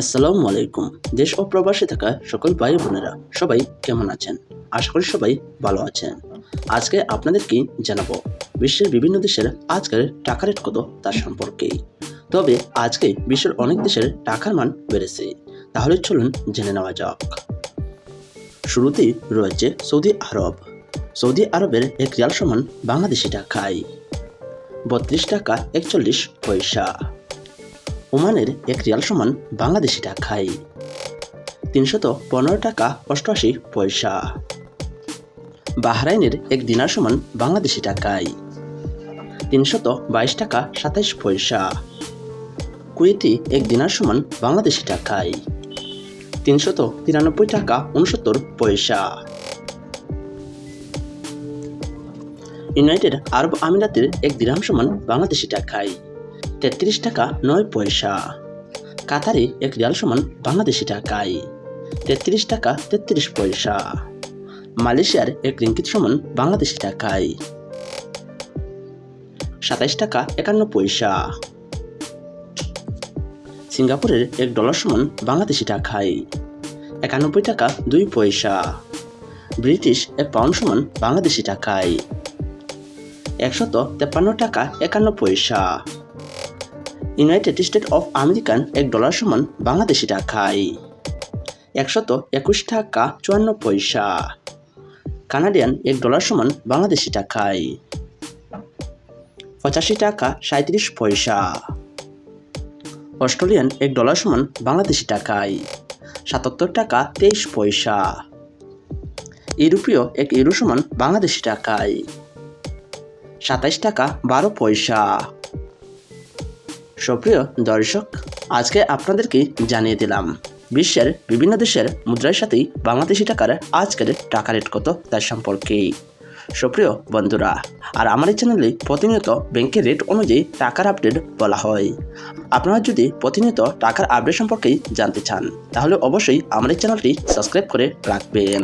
আসসালামু আলাইকুম। দেশ ও প্রবাসে থাকা সকল ভাই বোনেরা, সবাই কেমন আছেন? আশা করি সবাই ভালো আছেন। আজকে আপনাদেরকে জানাব বিশ্বের বিভিন্ন দেশের আজকের টাকা রেট কত তার সম্পর্কে। তবে আজকে বিশ্বের অনেক দেশের টাকার মান বেড়েছে। তাহলে চলুন জেনে নেওয়া যাক। শুরুতেই রয়েছে সৌদি আরব। সৌদি আরবের এক রিয়াল সমান বাংলাদেশি টাকায়। বত্রিশ টাকা একচল্লিশ পয়সা। ওমানের এক রিয়াল সমান বাংলাদেশি টাকায়। তিনশত পনেরো টাকা অষ্টআশি পয়সা। বাহরাইনের এক দিনার সমান বাংলাদেশি টাকায়। তিনশত বাইশ টাকা সাতাইশ পয়সা। কুয়েতি এক দিনার সমান বাংলাদেশি টাকায়। তিনশত তিরানব্বই টাকা উনসত্তর পয়সা। ইউনাইটেড আরব আমিরাতের এক দিরহাম সমান বাংলাদেশি টাকায়। তেত্রিশ টাকা নয় পয়সা। কাতারে এক রিয়াল সমান বাংলাদেশি টাকায় তেত্রিশ টাকা তেত্রিশ পয়সা। মালয়েশিয়ার এক রিঙ্কিত সমান বাংলাদেশি টাকায় সাতাইশ টাকা একান্ন পয়সা। সিঙ্গাপুরের এক ডলার সমান বাংলাদেশি টাকায় একানব্বই টাকা দুই পয়সা। ব্রিটিশ এক পাউন্ড সমান বাংলাদেশি টাকায় একশত তেপ্পান্ন টাকা একান্ন পয়সা। ইউনাইটেড স্টেট অফ আমেরিকান এক ডলার সমান বাংলাদেশি টাকায়। একশত একুশ টাকা চুয়ান্ন পয়সা। কানাডিয়ান এক ডলার সমান বাংলাদেশি টাকায়। পঁচাশি টাকা সাঁত্রিশ পয়সা। অস্ট্রেলিয়ান এক ডলার সমান বাংলাদেশি টাকায়। সাতাত্তর টাকা তেইশ পয়সা। ইউরোপীয়, এক ইউরো সমান বাংলাদেশি টাকায়। সাতাইশ টাকা বারো পয়সা। সুপ্রিয় দর্শক, আজকে আপনাদেরকে জানিয়ে দিলাম, বিশ্বের বিভিন্ন দেশের মুদ্রার সাথেই বাংলাদেশি টাকার আজকের টাকা রেট কত তার সম্পর্কে। সুপ্রিয় বন্ধুরা, আর আমার এই চ্যানেলে প্রতিনিয়ত ব্যাংকের রেট অনুযায়ী টাকার আপডেট বলা হয়। আপনারা যদি প্রতিনিয়ত টাকার আপডেট সম্পর্কেই জানতে চান, তাহলে অবশ্যই আমার এই চ্যানেলটি সাবস্ক্রাইব করে রাখবেন।